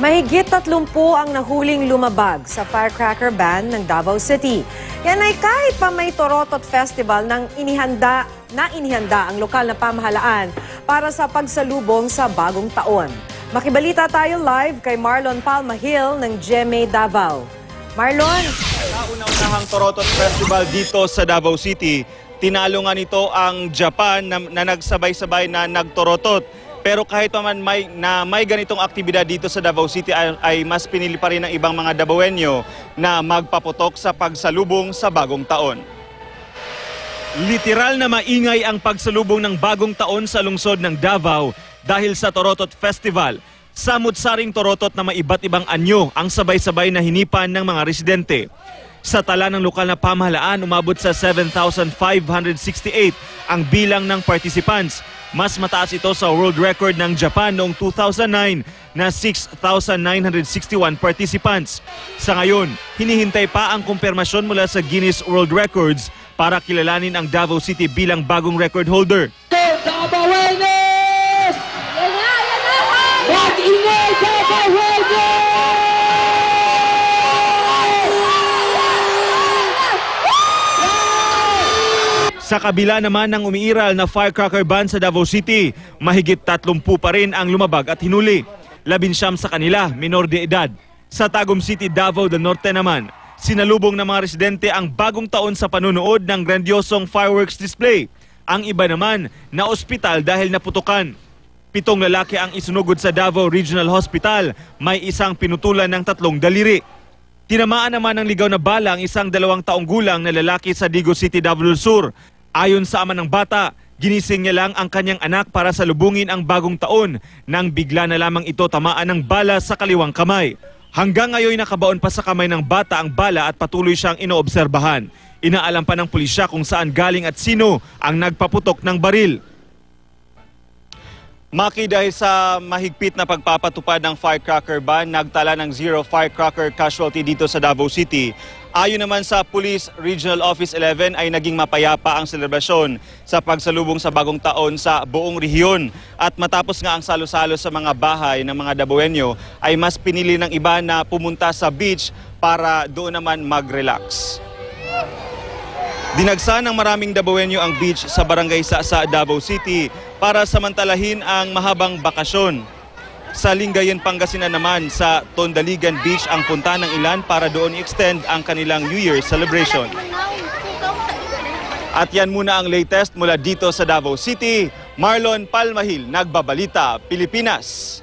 Mahigit 30 ang nahuling lumabag sa firecracker ban ng Davao City. Yan ay kahit pa may Torotot Festival ng inihanda na inihanda ang lokal na pamahalaan para sa pagsalubong sa bagong taon. Makibalita tayo live kay Marlon Palmahil ng GMA Davao. Marlon, Sa una-unahang Torotot Festival dito sa Davao City, tinalo nga nito ang Japan na, na nagsabay-sabay na nagtorotot. Pero kahit man may, na may ganitong aktibidad dito sa Davao City ay, ay mas pinili pa rin ng ibang mga Davaoenyo na magpaputok sa pagsalubong sa bagong taon. Literal na maingay ang pagsalubong ng bagong taon sa lungsod ng Davao dahil sa Torotot Festival. Samut-saring Torotot na may iba't ibang anyo ang sabay-sabay na hinipan ng mga residente. Sa tala ng lokal na pamahalaan, umabot sa 7,568 ang bilang ng participants. Mas mataas ito sa world record ng Japan noong 2009 na 6,961 participants. Sa ngayon, hinihintay pa ang kumpirmasyon mula sa Guinness World Records para kilalanin ang Davao City bilang bagong record holder. Dabawenes! Yan na, yan na! Mag-ingay Sa kabila naman ng umiiral na firecracker ban sa Davao City, mahigit 30 pa rin ang lumabag at hinuli. Labinsyam sa kanila, minor de edad. Sa Tagum City, Davao del Norte naman, sinalubong ng mga residente ang bagong taon sa panunood ng grandiosong fireworks display. Ang iba naman, na ospital dahil naputukan. Pitong lalaki ang isunugod sa Davao Regional Hospital, may isang pinutulan ng tatlong daliri. Tinamaan naman ng ligaw na bala ang isang dalawang taong gulang na lalaki sa Digo City, Davao Sur. Ayon sa ama ng bata, ginising niya lang ang kanyang anak para salubungin ang bagong taon nang bigla na lamang ito tamaan ng bala sa kaliwang kamay. Hanggang ngayon nakabaon pa sa kamay ng bata ang bala at patuloy siyang inoobserbahan. Inaalam pa ng pulisya kung saan galing at sino ang nagpaputok ng baril. Maki dahil sa mahigpit na pagpapatupad ng firecracker ban, nagtala ng zero firecracker casualty dito sa Davao City. Ayon naman sa Police Regional Office 11 ay naging mapayapa ang selebrasyon sa pagsalubong sa bagong taon sa buong rehiyon. At matapos nga ang salo-salo sa mga bahay ng mga Dabawenyo ay mas pinili ng iba na pumunta sa beach para doon naman mag-relax. Dinagsa ng maraming Dabawenyo ang beach sa barangay Sasa, Davao City para samantalahin ang mahabang bakasyon. Sa Lingayen, Pangasinan naman sa Tondaligan Beach ang punta ng ilan para doon i-extend ang kanilang New Year celebration. At yan muna ang latest mula dito sa Davao City. Marlon Palmahil, Nagbabalita, Pilipinas.